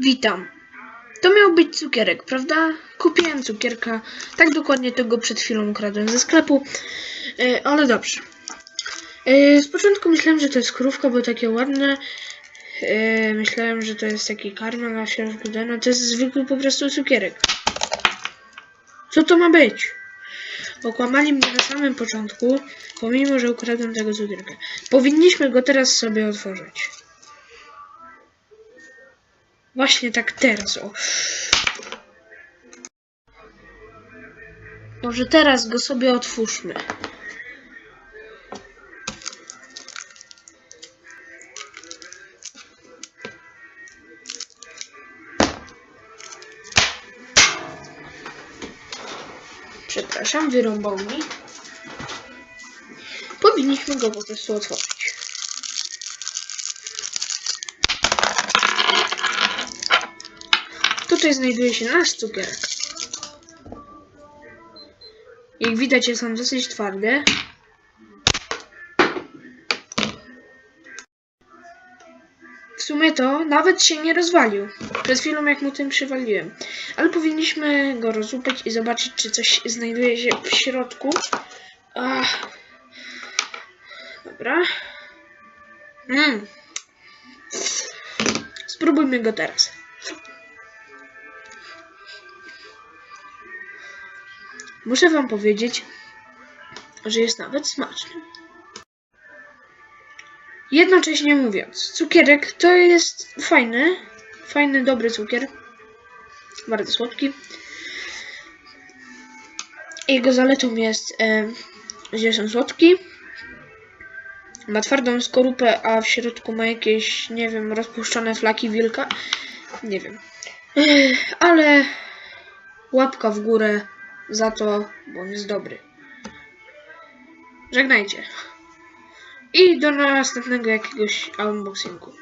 Witam. To miał być cukierek, prawda? Kupiłem cukierka. Tak dokładnie tego przed chwilą ukradłem ze sklepu. E, ale dobrze. E, z początku myślałem, że to jest krówka, bo takie ładne. E, myślałem, że to jest taki karmel, a się rozbudę. No to jest zwykły po prostu cukierek. Co to ma być? Okłamali mnie na samym początku, pomimo, że ukradłem tego cukierka. Powinniśmy go teraz sobie otworzyć. Właśnie tak teraz, o. Może teraz go sobie otwórzmy. Przepraszam, wyrąbał mi. Powinniśmy go po prostu otworzyć. Tutaj znajduje się nasz cukierek. Jak widać jest on dosyć twardy. W sumie to nawet się nie rozwalił. Przed chwilą jak mu tym przywaliłem. Ale powinniśmy go rozłupać i zobaczyć czy coś znajduje się w środku. Ach. Dobra. Mm. Spróbujmy go teraz. Muszę wam powiedzieć, że jest nawet smaczny. Jednocześnie mówiąc, cukierek to jest fajny, fajny, dobry cukier. Bardzo słodki. Jego zaletą jest, e, że on słodki. Ma twardą skorupę, a w środku ma jakieś, nie wiem, rozpuszczone flaki wilka. Nie wiem. Ech, ale łapka w górę za to, bo on jest dobry. Żegnajcie. I do następnego jakiegoś unboxingu.